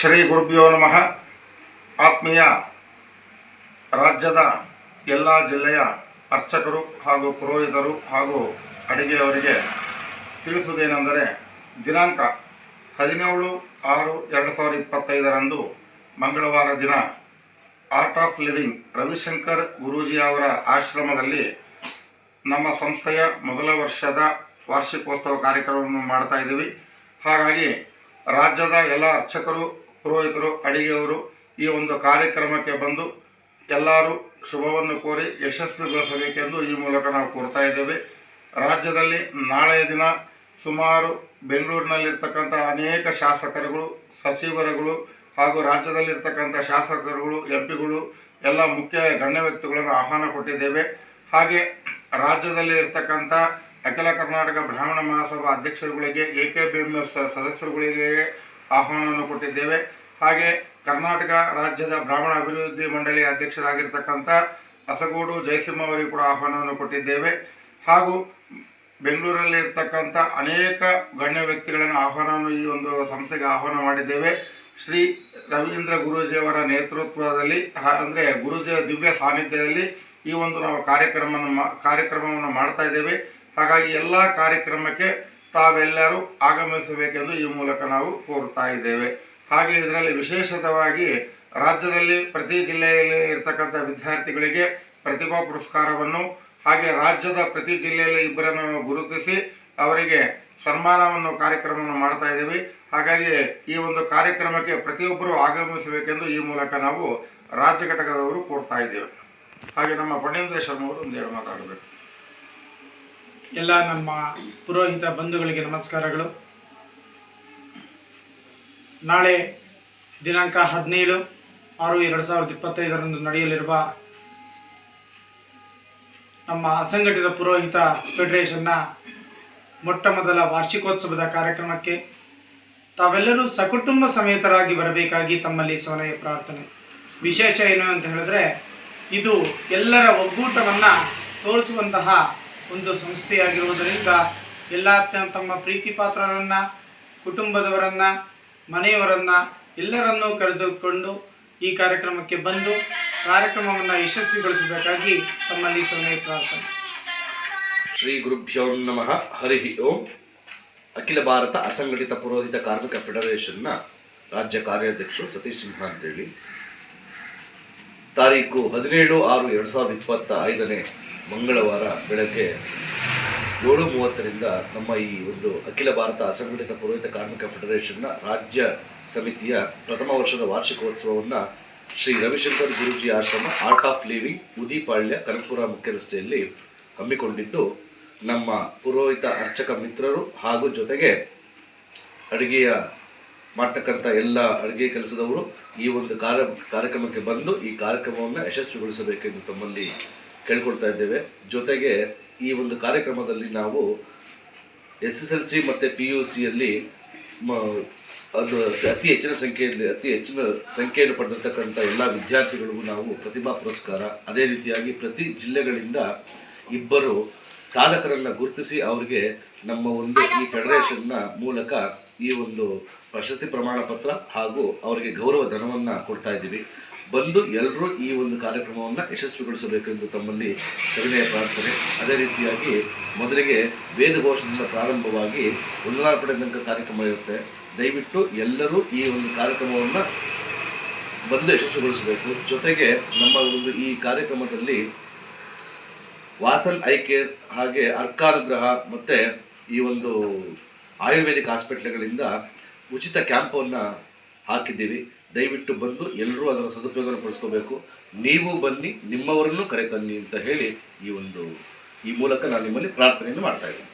ಶ್ರೀ ಗುರುಭ್ಯೋ ನಮಃ. ಆತ್ಮೀಯ ರಾಜ್ಯದ ಎಲ್ಲ ಜಿಲ್ಲೆಯ ಅರ್ಚಕರು ಹಾಗೂ ಪುರೋಹಿತರು ಹಾಗೂ ಅಡಿಗೆಯವರಿಗೆ ತಿಳಿಸುವುದೇನೆಂದರೆ, ದಿನಾಂಕ ಹದಿನೇಳು ಆರು ಎರಡು ಸಾವಿರದ ಇಪ್ಪತ್ತೈದರಂದು ಮಂಗಳವಾರ ದಿನ Art of Living Ravishankar Guruji ಅವರ ಆಶ್ರಮದಲ್ಲಿ ನಮ್ಮ ಸಂಸ್ಥೆಯ ಮೊದಲ ವರ್ಷದ ವಾರ್ಷಿಕೋತ್ಸವ ಕಾರ್ಯಕ್ರಮವನ್ನು ಮಾಡ್ತಾ ಇದ್ದೀವಿ. ಹಾಗಾಗಿ ರಾಜ್ಯದ ಎಲ್ಲ ಅರ್ಚಕರು ಪುರೋಹಿತರು, ಅಡಿಗೆಯವರು ಈ ಒಂದು ಕಾರ್ಯಕ್ರಮಕ್ಕೆ ಬಂದು ಎಲ್ಲರೂ ಶುಭವನ್ನು ಕೋರಿ ಯಶಸ್ವಿಗೊಳಿಸಬೇಕೆಂದು ಈ ಮೂಲಕ ನಾವು ಕೋರ್ತಾ ಇದ್ದೇವೆ. ರಾಜ್ಯದಲ್ಲಿ ನಾಳೆಯ ದಿನ ಸುಮಾರು ಬೆಂಗಳೂರಿನಲ್ಲಿರ್ತಕ್ಕಂಥ ಅನೇಕ ಶಾಸಕರುಗಳು, ಸಚಿವರುಗಳು ಹಾಗೂ ರಾಜ್ಯದಲ್ಲಿರ್ತಕ್ಕಂಥ ಶಾಸಕರುಗಳು, ಎಂ ಪಿಗಳು, ಎಲ್ಲ ಮುಖ್ಯ ಗಣ್ಯ ವ್ಯಕ್ತಿಗಳನ್ನು ಆಹ್ವಾನ ಕೊಟ್ಟಿದ್ದೇವೆ. ಹಾಗೆ ರಾಜ್ಯದಲ್ಲಿ ಇರ್ತಕ್ಕಂಥ Akhila Karnataka Brahmana Mahasabha ಅಧ್ಯಕ್ಷರುಗಳಿಗೆ, A K B M S ಸದಸ್ಯರುಗಳಿಗೆ ಆಹ್ವಾನವನ್ನು ಕೊಟ್ಟಿದ್ದೇವೆ. ಹಾಗೆ ಕರ್ನಾಟಕ ರಾಜ್ಯದ ಬ್ರಾಹ್ಮಣ ಅಭಿವೃದ್ಧಿ ಮಂಡಳಿ ಅಧ್ಯಕ್ಷರಾಗಿರ್ತಕ್ಕಂಥ ಅಸಗೋಡು ಜಯಸಿಂಹ ಅವರಿಗೆ ಕೂಡ ಆಹ್ವಾನವನ್ನು ಕೊಟ್ಟಿದ್ದೇವೆ. ಹಾಗೂ ಬೆಂಗಳೂರಲ್ಲಿ ಇರ್ತಕ್ಕಂಥ ಅನೇಕ ಗಣ್ಯ ವ್ಯಕ್ತಿಗಳನ್ನು ಆಹ್ವಾನವನ್ನು ಈ ಒಂದು ಸಂಸ್ಥೆಗೆ ಆಹ್ವಾನ ಮಾಡಿದ್ದೇವೆ. ಶ್ರೀ ರವೀಂದ್ರ ಗುರೂಜಿಯವರ ನೇತೃತ್ವದಲ್ಲಿ ಅಂದರೆ ಗುರೂಜಿಯ ದಿವ್ಯ ಸಾನ್ನಿಧ್ಯದಲ್ಲಿ ಈ ಒಂದು ನಾವು ಕಾರ್ಯಕ್ರಮವನ್ನು ಕಾರ್ಯಕ್ರಮವನ್ನು ಮಾಡ್ತಾ ಇದ್ದೇವೆ. ಹಾಗಾಗಿ ಎಲ್ಲ ಕಾರ್ಯಕ್ರಮಕ್ಕೆ ತಾವೆಲ್ಲರೂ ಆಗಮಿಸಬೇಕೆಂದು ಈ ಮೂಲಕ ನಾವು ಕೋರ್ತಾ ಇದ್ದೇವೆ. ಹಾಗೆ ಇದರಲ್ಲಿ ವಿಶೇಷತವಾಗಿ ರಾಜ್ಯದಲ್ಲಿ ಪ್ರತಿ ಜಿಲ್ಲೆಯಲ್ಲಿ ಇರತಕ್ಕಂಥ ವಿದ್ಯಾರ್ಥಿಗಳಿಗೆ ಪ್ರತಿಭಾ ಪುರಸ್ಕಾರವನ್ನು ಹಾಗೆ ರಾಜ್ಯದ ಪ್ರತಿ ಜಿಲ್ಲೆಯಲ್ಲಿ ಇಬ್ಬರನ್ನು ಗುರುತಿಸಿ ಅವರಿಗೆ ಸನ್ಮಾನವನ್ನು ಕಾರ್ಯಕ್ರಮವನ್ನು ಮಾಡ್ತಾ ಇದ್ದೀವಿ. ಹಾಗಾಗಿ ಈ ಒಂದು ಕಾರ್ಯಕ್ರಮಕ್ಕೆ ಪ್ರತಿಯೊಬ್ಬರು ಆಗಮಿಸಬೇಕೆಂದು ಈ ಮೂಲಕ ನಾವು ರಾಜ್ಯ ಘಟಕದವರು ಕೋರ್ತಾ ಇದ್ದೇವೆ. ಹಾಗೆ ನಮ್ಮ ಪಣೇಂದ್ರ ಶರ್ಮ ಅವರು ಒಂದು ಎರಡು ಮಾತಾಡಬೇಕು. ಎಲ್ಲ ನಮ್ಮ ಪುರೋಹಿತ ಬಂಧುಗಳಿಗೆ ನಮಸ್ಕಾರಗಳು. ನಾಳೆ ದಿನಾಂಕ ಹದಿನೇಳು ಆರು ಎರಡು ಸಾವಿರದ ಇಪ್ಪತ್ತೈದರಂದು ನಡೆಯಲಿರುವ ನಮ್ಮ ಅಸಂಘಟಿತ ಪುರೋಹಿತ ಫೆಡರೇಷನ್ನ ಮೊಟ್ಟ ಮೊದಲ ವಾರ್ಷಿಕೋತ್ಸವದ ಕಾರ್ಯಕ್ರಮಕ್ಕೆ ತಾವೆಲ್ಲರೂ ಸಕುಟುಂಬ ಸಮೇತರಾಗಿ ಬರಬೇಕಾಗಿ ತಮ್ಮಲ್ಲಿ ಸಲಹೆ ಪ್ರಾರ್ಥನೆ. ವಿಶೇಷ ಏನು ಅಂತ ಹೇಳಿದ್ರೆ ಇದು ಎಲ್ಲರ ಒಗ್ಗೂಟವನ್ನು ತೋರಿಸುವಂತಹ ಒಂದು ಸಂಸ್ಥೆಯಾಗಿರುವುದರಿಂದ ಎಲ್ಲ ತಮ್ಮ ಪ್ರೀತಿ ಪಾತ್ರರನ್ನು, ಕುಟುಂಬದವರನ್ನು, ಮನೆಯವರನ್ನು ಎಲ್ಲರನ್ನೂ ಕರೆದುಕೊಂಡು ಈ ಕಾರ್ಯಕ್ರಮಕ್ಕೆ ಬಂದು ಕಾರ್ಯಕ್ರಮವನ್ನು ಯಶಸ್ವಿಗೊಳಿಸಬೇಕಾಗಿ ತಮ್ಮಲ್ಲಿ ಸಲಹೆ ಪ್ರಾರ್ಥನೆ. ಶ್ರೀ ಗುರುಭ್ಯೋ ನಮಃ. ಹರಿ ಓಂ. ಅಖಿಲ ಭಾರತ ಅಸಂಘಟಿತ ಪುರೋಹಿತ ಕಾರ್ಮಿಕ ಫೆಡರೇಷನ್ನ ರಾಜ್ಯ ಕಾರ್ಯಾಧ್ಯಕ್ಷರು ಸತೀಶ್ ಸಿಂಹ ಅಂತೇಳಿ. ತಾರೀಕು ಹದಿನೇಳು ಆರು ಎರಡು ಸಾವಿರದ ಇಪ್ಪತ್ತ ಐದನೇ ಮಂಗಳವಾರ ಬೆಳಗ್ಗೆ ಏಳು ಮೂವತ್ತರಿಂದ ನಮ್ಮ ಈ ಒಂದು ಅಖಿಲ ಭಾರತ ಅಸಂಘಟಿತ ಪುರೋಹಿತ ಕಾರ್ಮಿಕ ಫೆಡರೇಷನ್ನ ರಾಜ್ಯ ಸಮಿತಿಯ ಪ್ರಥಮ ವರ್ಷದ ವಾರ್ಷಿಕೋತ್ಸವವನ್ನು Shri Ravishankar Guruji ashram Art of Living Udipalya, Kanakapura ಮುಖ್ಯ ರಸ್ತೆಯಲ್ಲಿ ಹಮ್ಮಿಕೊಂಡಿದ್ದು, ನಮ್ಮ ಪುರೋಹಿತ ಅರ್ಚಕ ಮಿತ್ರರು ಹಾಗೂ ಜೊತೆಗೆ ಅಡುಗೆಯ ಮಾಡ್ತಕ್ಕಂಥ ಎಲ್ಲ ಅಡುಗೆ ಕೆಲಸದವರು ಈ ಒಂದು ಕಾರ್ಯ ಕಾರ್ಯಕ್ರಮಕ್ಕೆ ಬಂದು ಈ ಕಾರ್ಯಕ್ರಮವನ್ನು ಯಶಸ್ವಿಗೊಳಿಸಬೇಕೆಂದು ತಮ್ಮಲ್ಲಿ ಕೇಳ್ಕೊಳ್ತಾ ಇದ್ದೇವೆ. ಜೊತೆಗೆ ಈ ಒಂದು ಕಾರ್ಯಕ್ರಮದಲ್ಲಿ ನಾವು ಎಸ್ ಎಸ್ ಎಲ್ ಸಿ ಮತ್ತು ಪಿ ಯು ಸಿಯಲ್ಲಿ ಅದು ಅತಿ ಹೆಚ್ಚಿನ ಸಂಖ್ಯೆಯಲ್ಲಿ, ಅತಿ ಹೆಚ್ಚಿನ ಸಂಖ್ಯೆಯನ್ನು ಪಡೆದಿರ್ತಕ್ಕಂಥ ಎಲ್ಲ ವಿದ್ಯಾರ್ಥಿಗಳಿಗೂ ನಾವು ಪ್ರತಿಭಾ ಪುರಸ್ಕಾರ. ಅದೇ ರೀತಿಯಾಗಿ ಪ್ರತಿ ಜಿಲ್ಲೆಗಳಿಂದ ಇಬ್ಬರು ಸಾಧಕರನ್ನು ಗುರುತಿಸಿ ಅವರಿಗೆ ನಮ್ಮ ಒಂದು ಈ ಫೆಡರೇಷನ್ನ ಮೂಲಕ ಈ ಒಂದು ಪ್ರಶಸ್ತಿ ಪ್ರಮಾಣ ಪತ್ರ ಹಾಗೂ ಅವರಿಗೆ ಗೌರವ ಧನವನ್ನು ಕೊಡ್ತಾ ಇದ್ದೀವಿ. ಬಂದು ಎಲ್ಲರೂ ಈ ಒಂದು ಕಾರ್ಯಕ್ರಮವನ್ನು ಯಶಸ್ವಿಗೊಳಿಸಬೇಕೆಂದು ತಮ್ಮಲ್ಲಿ ಸವಿನಯ ಪ್ರಾರ್ಥನೆ. ಅದೇ ರೀತಿಯಾಗಿ ಮೊದಲಿಗೆ ವೇದಘೋಷದಿಂದ ಪ್ರಾರಂಭವಾಗಿ ಉನ್ನಲಾರ್ಪಣೆ ತನಕ ಕಾರ್ಯಕ್ರಮ ಇರುತ್ತೆ. ದಯವಿಟ್ಟು ಎಲ್ಲರೂ ಈ ಒಂದು ಕಾರ್ಯಕ್ರಮವನ್ನು ಬಂದು ಯಶಸ್ವಿಗೊಳಿಸಬೇಕು. ಜೊತೆಗೆ ನಮ್ಮ ಒಂದು ಈ ಕಾರ್ಯಕ್ರಮದಲ್ಲಿ ವಾಸನ್ ಐ ಕೇರ್ ಹಾಗೆ ಅರ್ಕಾನುಗ್ರಹ ಮತ್ತು ಈ ಒಂದು ಆಯುರ್ವೇದಿಕ್ ಹಾಸ್ಪಿಟ್ಲ್ಗಳಿಂದ ಉಚಿತ ಕ್ಯಾಂಪನ್ನು ಹಾಕಿದ್ದೀವಿ. ದಯವಿಟ್ಟು ಬಂದು ಎಲ್ಲರೂ ಅದರ ಸದುಪಯೋಗ ಪಡಿಸ್ಕೋಬೇಕು. ನೀವು ಬನ್ನಿ, ನಿಮ್ಮವರನ್ನು ಕರೆತನ್ನಿ ಅಂತ ಹೇಳಿ ಈ ಒಂದು ಈ ಮೂಲಕ ನಾನು ನಿಮ್ಮಲ್ಲಿ ಪ್ರಾರ್ಥನೆಯನ್ನು ಮಾಡ್ತಾ ಇದ್ದೀನಿ.